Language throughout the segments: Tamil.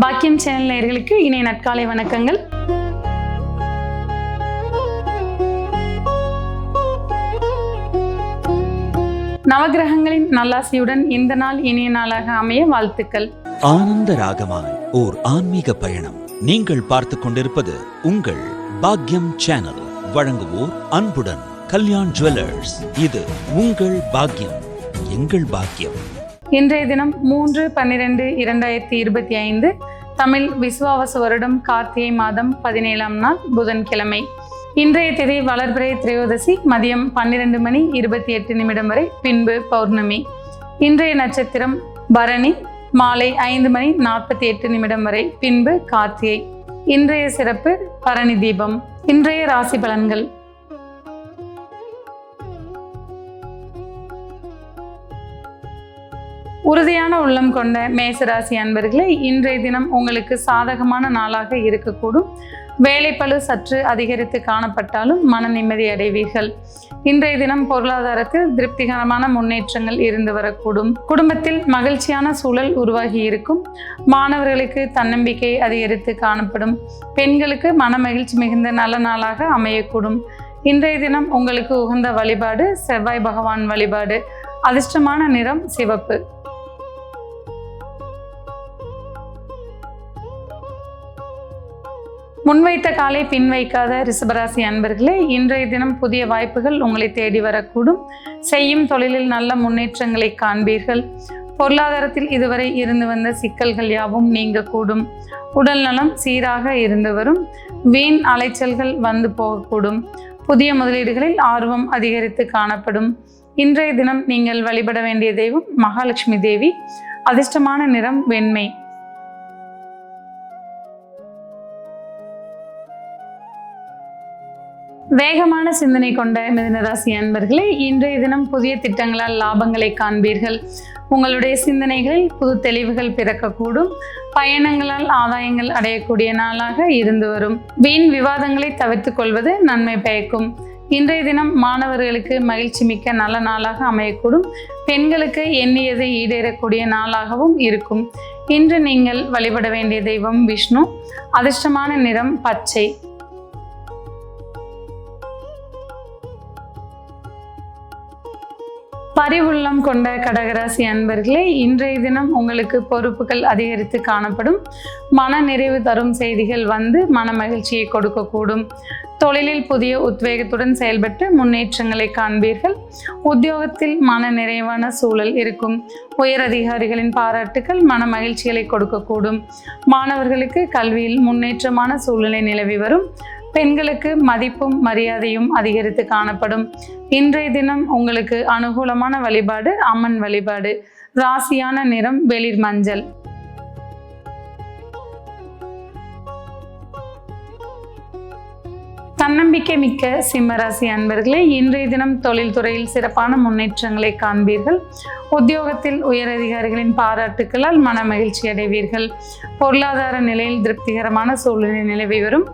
பாக்கியம் சேனல் நேர்களுக்கு இணைய நட்காலை வணக்கங்கள். நவகிரகங்களின் நல்லாசியுடன் இந்த நாள் இனிய நாளாக அமைய வாழ்த்துக்கள். ஆனந்த ராகமாய் ஓர் ஆன்மீக பயணம். நீங்கள் பார்த்து கொண்டிருப்பது உங்கள் பாக்யம் சேனல். வழங்குவோர் அன்புடன் கல்யாண் ஜுவல்லர்ஸ். இது உங்கள் பாக்யம் எங்கள் பாக்கியம். இன்றைய தினம் மூன்று பன்னிரெண்டு இரண்டாயிரத்தி இருபத்தி ஐந்து தமிழ் விசுவாவச வருடம் கார்த்திகை மாதம் பதினேழாம் நாள் புதன்கிழமை. இன்றைய திதி வளர்பிறை திரையோதசி மதியம் பன்னிரண்டு மணி இருபத்தி எட்டு நிமிடம் வரை பின்பு பௌர்ணமி. இன்றைய நட்சத்திரம் பரணி மாலை ஐந்து மணி நாற்பத்தி எட்டு நிமிடம் வரை பின்பு கார்த்திகை. இன்றைய சிறப்பு பரணி தீபம். இன்றைய ராசி பலன்கள். உறுதியான உள்ளம் கொண்ட மேசராசி அன்பர்களே இன்றைய தினம் உங்களுக்கு சாதகமான நாளாக இருக்கக்கூடும். வேலைப்பழு சற்று அதிகரித்து காணப்பட்டாலும் மன நிம்மதி அடைவீர்கள். இன்றைய தினம் பொருளாதாரத்தில் திருப்திகரமான முன்னேற்றங்கள் இருந்து வரக்கூடும். குடும்பத்தில் மகிழ்ச்சியான சூழல் உருவாகி இருக்கும். மாணவர்களுக்கு தன்னம்பிக்கை அதிகரித்து காணப்படும். பெண்களுக்கு மன மகிழ்ச்சி மிகுந்த நல்ல நாளாக அமையக்கூடும். இன்றைய தினம் உங்களுக்கு உகந்த வழிபாடு செவ்வாய் பகவான் வழிபாடு. அதிர்ஷ்டமான நிறம் சிவப்பு. முன்வைத்த காலை பின் வைக்காத ரிஷபராசி அன்பர்களே இன்றைய தினம் புதிய வாய்ப்புகள் உங்களை தேடி வரக்கூடும். செய்யும் தொழிலில் நல்ல முன்னேற்றங்களை காண்பீர்கள். பொருளாதாரத்தில் இதுவரை இருந்து வந்த சிக்கல்கள் யாவும் நீங்கக்கூடும். உடல் நலம் சீராக இருந்து வரும். வீண் அலைச்சல்கள் வந்து போகக்கூடும். புதிய முதலீடுகளில் ஆர்வம் அதிகரித்து காணப்படும். இன்றைய தினம் நீங்கள் வழிபட வேண்டிய தெய்வம் மகாலட்சுமி தேவி. அதிர்ஷ்டமான நிறம் வெண்மை. வேகமான சிந்தனை கொண்ட மிதனராசி அன்பர்களே இன்றைய தினம் புதிய திட்டங்களால் லாபங்களை காண்பீர்கள். உங்களுடைய சிந்தனைகளில் புது தெளிவுகள் பிறக்கக்கூடும். பயணங்களால் ஆதாயங்கள் அடையக்கூடிய நாளாக இருந்து வரும். வீண் விவாதங்களை தவிர்த்துக் கொள்வது நன்மை பயக்கும். இன்றைய தினம் மாணவர்களுக்கு மகிழ்ச்சி மிக்க நல்ல நாளாக அமையக்கூடும். பெண்களுக்கு எண்ணியதை ஈடேறக்கூடிய நாளாகவும் இருக்கும். இன்று நீங்கள் வழிபட வேண்டிய தெய்வம் விஷ்ணு. அதிர்ஷ்டமான நிறம் பச்சை. பரிவுள்ளம் கொண்ட கடகராசி அன்பர்களே இன்றைய தினம் உங்களுக்கு பொறுப்புகள் அதிகரித்து காணப்படும். மன நிறைவு தரும் செய்திகள் வந்து மன மகிழ்ச்சியை கொடுக்கக்கூடும். தொழிலில் புதிய உத்வேகத்துடன் செயல்பட்டு முன்னேற்றங்களை காண்பீர்கள். உத்தியோகத்தில் மன நிறைவான சூழல் இருக்கும். உயர் அதிகாரிகளின் பாராட்டுகள் மன மகிழ்ச்சிகளை கொடுக்கக்கூடும். மாணவர்களுக்கு கல்வியில் முன்னேற்றமான சூழ்நிலை நிலவி வரும். பெண்களுக்கு மதிப்பும் மரியாதையும் அதிகரித்து காணப்படும். இன்றைய தினம் உங்களுக்கு அனுகூலமான வழிபாடு அம்மன் வழிபாடு. ராசியான நிறம் வெளிர் மஞ்சள். தன்னம்பிக்கை மிக்க சிம்மராசி அன்பர்களே இன்றைய தினம் தொழில்துறையில் சிறப்பான முன்னேற்றங்களை காண்பீர்கள். உத்தியோகத்தில் உயரதிகாரிகளின் பாராட்டுக்களால் மன மகிழ்ச்சி அடைவீர்கள். பொருளாதார நிலையில் திருப்திகரமான சூழ்நிலை நிலவி வரும்.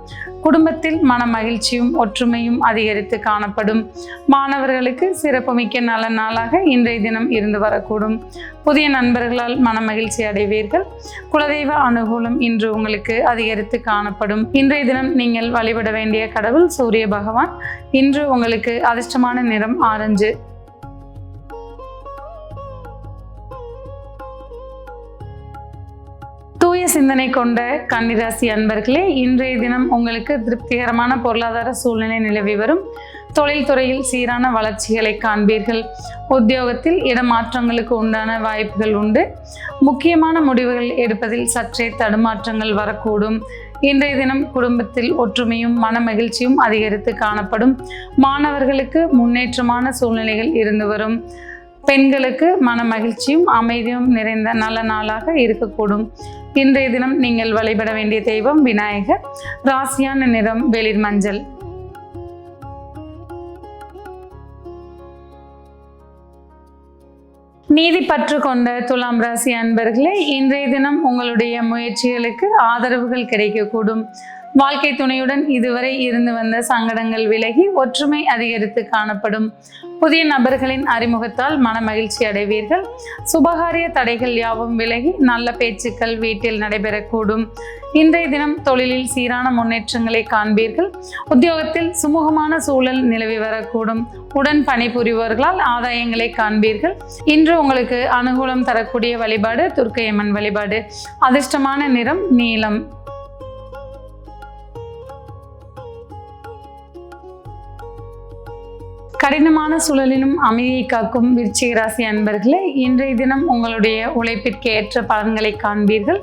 குடும்பத்தில் மன மகிழ்ச்சியும் ஒற்றுமையும் அதிகரித்து காணப்படும். மாணவர்களுக்கு சிறப்புமிக்க நல்ல நாளாக இன்றைய தினம் இருந்து வரக்கூடும். புதிய நண்பர்களால் மன மகிழ்ச்சி அடைவீர்கள். குலதெய்வ அனுகூலம் இன்று உங்களுக்கு அதிகரித்து காணப்படும். இன்றைய தினம் நீங்கள் வழிபட வேண்டிய கடவுள் சூரிய பகவான். இன்று உங்களுக்கு அதிர்ஷ்டமான நிறம் ஆரஞ்சு. தூய சிந்தனை கொண்ட கன்னிராசி அன்பர்களே இன்றைய தினம் உங்களுக்கு திருப்திகரமான பொருளாதார சூழ்நிலை நிலவி வரும். தொழில்துறையில் சீரான வளர்ச்சிகளை காண்பீர்கள். உத்தியோகத்தில் இடமாற்றங்களுக்கு உண்டான வாய்ப்புகள் உண்டு. முக்கியமான முடிவுகள் எடுப்பதில் சற்றே தடுமாற்றங்கள் வரக்கூடும். இன்றைய தினம் குடும்பத்தில் ஒற்றுமையும் மன மகிழ்ச்சியும் அதிகரித்து காணப்படும். மாணவர்களுக்கு முன்னேற்றமான சூழ்நிலைகள் இருந்து வரும். பெண்களுக்கு மன மகிழ்ச்சியும் அமைதியும் நிறைந்த நல்ல நாளாக இருக்கக்கூடும். இன்றைய தினம் நீங்கள் வழிபட வேண்டிய தெய்வம் விநாயகர். ராசியான நிறம் வெளிர் மஞ்சள். நீதி பற்று கொண்ட துலாம் ராசி அன்பர்களே இன்றைய தினம் உங்களுடைய முயற்சிகளுக்கு ஆதரவுகள் கிடைக்கக்கூடும். வாழ்க்கை துணையுடன் இதுவரை இருந்து வந்த சங்கடங்கள் விலகி ஒற்றுமை அதிகரித்து காணப்படும். புதிய நபர்களின் அறிமுகத்தால் மன மகிழ்ச்சி அடைவீர்கள். சுபகாரிய தடைகள் யாவும் விலகி நல்ல பேச்சுக்கள் வீட்டில் நடைபெறக்கூடும். இன்றைய தினம் தொழிலில் சீரான முன்னேற்றங்களை காண்பீர்கள். உத்தியோகத்தில் சுமூகமான சூழல் நிலவி வரக்கூடும். உடன் பணிபுரிபவர்களால் ஆதாயங்களை காண்பீர்கள். இன்று உங்களுக்கு அனுகூலம் தரக்கூடிய வழிபாடு துர்க்கையம்மன் வழிபாடு. அதிர்ஷ்டமான நிறம் நீலம். கடினமான சூழலிலும் அமைதியை காக்கும் விருச்சிக ராசி அன்பர்களே இன்றைய தினம் உங்களுடைய உழைப்பிற்கு ஏற்ற பலன்களை காண்பீர்கள்.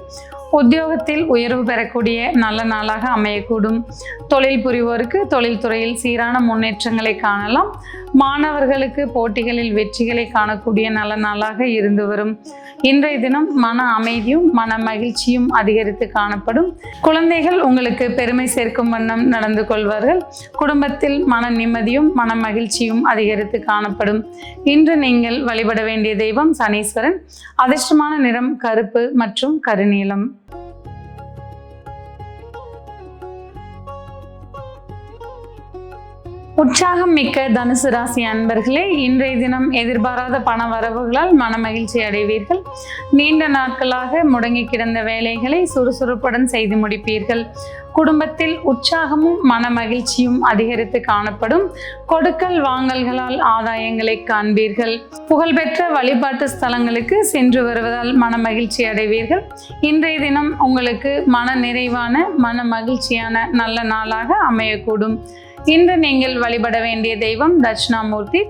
உத்தியோகத்தில் உயர்வு பெறக்கூடிய நல்ல நாளாக அமையக்கூடும். தொழில் புரிவோருக்கு தொழில்துறையில் சீரான முன்னேற்றங்களை காணலாம். மாணவர்களுக்கு போட்டிகளில் வெற்றிகளை காணக்கூடிய நல்ல நாளாக இருந்து வரும். இன்றைய தினம் மன அமைதியும் மன மகிழ்ச்சியும் அதிகரித்து காணப்படும். குழந்தைகள் உங்களுக்கு பெருமை சேர்க்கும் வண்ணம் நடந்து கொள்வார்கள். குடும்பத்தில் மன நிம்மதியும் மன மகிழ்ச்சியும் அதிகரித்து காணப்படும். இன்று நீங்கள் வழிபட வேண்டிய தெய்வம் சனீஸ்வரன். அதிர்ஷ்டமான நிறம் கருப்பு மற்றும் கருநீளம் உற்சாகம் மிக்க தனுசு ராசி அன்பர்களே இன்றைய தினம் எதிர்பாராத பண வரவுகளால் மனமகிழ்ச்சி அடைவீர்கள். நீண்ட நாட்களாக முடங்கி கிடந்த வேலைகளை சுறுசுறுப்புடன் செய்து முடிப்பீர்கள். குடும்பத்தில் உற்சாகமும் மன மகிழ்ச்சியும் அதிகரித்து காணப்படும். கொடுக்கல் வாங்கல்களால் ஆதாயங்களை காண்பீர்கள். புகழ்பெற்ற வழிபாட்டு ஸ்தலங்களுக்கு சென்று வருவதால் மன மகிழ்ச்சி அடைவீர்கள். இன்றைய தினம் உங்களுக்கு மன நிறைவான மன மகிழ்ச்சியான நல்ல நாளாக அமையக்கூடும். இன்று நீங்கள் வழிபட வேண்டிய தெய்வம் தட்சிணாமூர்த்தி.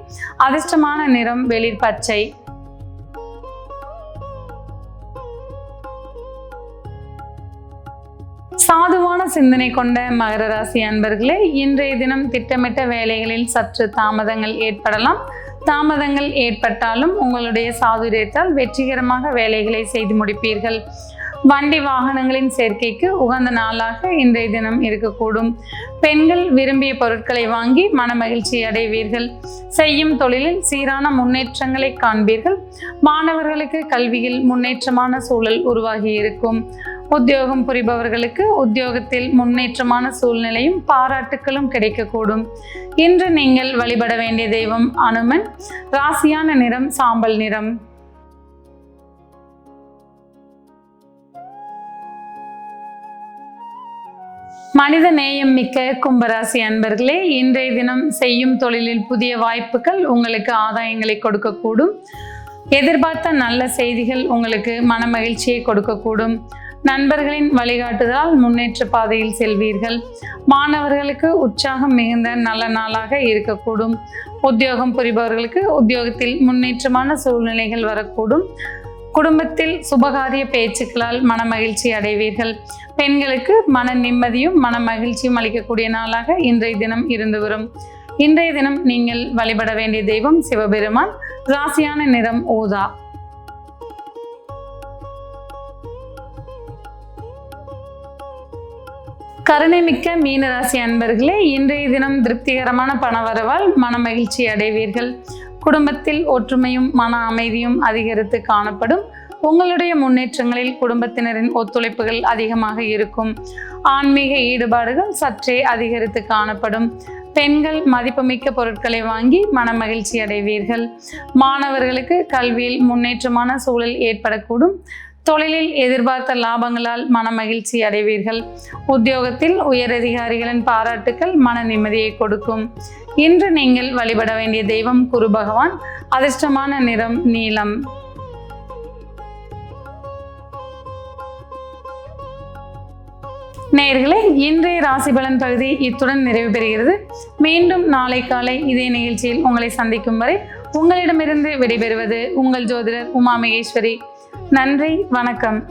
அதிர்ஷ்டமான நிறம் வெளிர் பச்சை. சாதுவான சிந்தனை கொண்ட மகர ராசி அன்பர்களே இன்றைய தினம் திட்டமிட்ட வேலைகளில் சற்று தாமதங்கள் ஏற்படலாம். தாமதங்கள் ஏற்பட்டாலும் உங்களுடைய சாதுரியத்தால் வெற்றிகரமாக வேலைகளை செய்து முடிப்பீர்கள். வண்டி வாகனங்களின் சேர்க்கைக்கு உகந்த நாளாக இன்றைய தினம் இருக்கக்கூடும். பெண்கள் விரும்பிய பொருட்களை வாங்கி மனமகிழ்ச்சி அடைவீர்கள். செய்யும் தொழிலில் சீரான முன்னேற்றங்களை காண்பீர்கள். மாணவர்களுக்கு கல்வியில் முன்னேற்றமான சூழல் உருவாகி இருக்கும். உத்தியோகம் புரிபவர்களுக்கு உத்தியோகத்தில் முன்னேற்றமான சூழ்நிலையும் பாராட்டுக்களும் கிடைக்கக்கூடும். இன்று நீங்கள் வழிபட வேண்டிய தெய்வம் அனுமன். ராசியான நிறம் சாம்பல் நிறம். மனித நேயம் மிக்க கும்பராசி அன்பர்களே இன்றைய தினம் செய்யும் தொழிலில் புதிய வாய்ப்புகள் உங்களுக்கு ஆதாயங்களை கொடுக்கக்கூடும். எதிர்பார்த்த நல்ல செய்திகள் உங்களுக்கு மனமகிழ்ச்சியை கொடுக்கக்கூடும். நண்பர்களின் வழிகாட்டுதலால் முன்னேற்ற பாதையில் செல்வீர்கள். மாணவர்களுக்கு உற்சாகம் மிகுந்த நல்ல நாளாக இருக்கக்கூடும். உத்தியோகம் புரிபவர்களுக்கு உத்தியோகத்தில் முன்னேற்றமான சூழ்நிலைகள் வரக்கூடும். குடும்பத்தில் சுபகாரிய பேச்சுக்களால் மன மகிழ்ச்சி அடைவீர்கள். பெண்களுக்கு மன நிம்மதியும் மன மகிழ்ச்சியும் அளிக்கக்கூடிய நாளாக இன்றைய தினம் இருந்து வரும். இன்றைய தினம் நீங்கள் வழிபட வேண்டிய தெய்வம் சிவபெருமான். ராசியான நிறம் ஊதா. கருணைமிக்க மீனராசி அன்பர்களே இன்றைய தினம் திருப்திகரமான பணவரவால் மன மகிழ்ச்சி அடைவீர்கள். குடும்பத்தில் ஒற்றுமையும் மன அமைதியும் அதிகரித்து காணப்படும். உங்களுடைய முன்னேற்றங்களில் குடும்பத்தினரின் ஒத்துழைப்புகள் அதிகமாக இருக்கும். ஆன்மீக ஈடுபாடுகள் சற்றே அதிகரித்து காணப்படும். பெண்கள் மதிப்புமிக்க பொருட்களை வாங்கி மன மகிழ்ச்சி அடைவீர்கள் மாணவர்களுக்கு கல்வியில் முன்னேற்றமான சூழல் ஏற்படக்கூடும். தொழிலில் எதிர்பார்த்த லாபங்களால் மன மகிழ்ச்சி அடைவீர்கள். உத்தியோகத்தில் உயரதிகாரிகளின் பாராட்டுக்கள் மன நிம்மதியை கொடுக்கும். இன்று நீங்கள் வழிபட வேண்டிய தெய்வம் குரு பகவான். அதிர்ஷ்டமான நிறம் நீலம். நேர்களே இன்றைய ராசி பலன் பகுதி இத்துடன் நிறைவு பெறுகிறது. மீண்டும் நாளை காலை இதே நிகழ்ச்சியில் உங்களை சந்திக்கும் வரை உங்களிடமிருந்து விடைபெறுவது உங்கள் ஜோதிடர் உமா மகேஸ்வரி நன்றி வணக்கம்.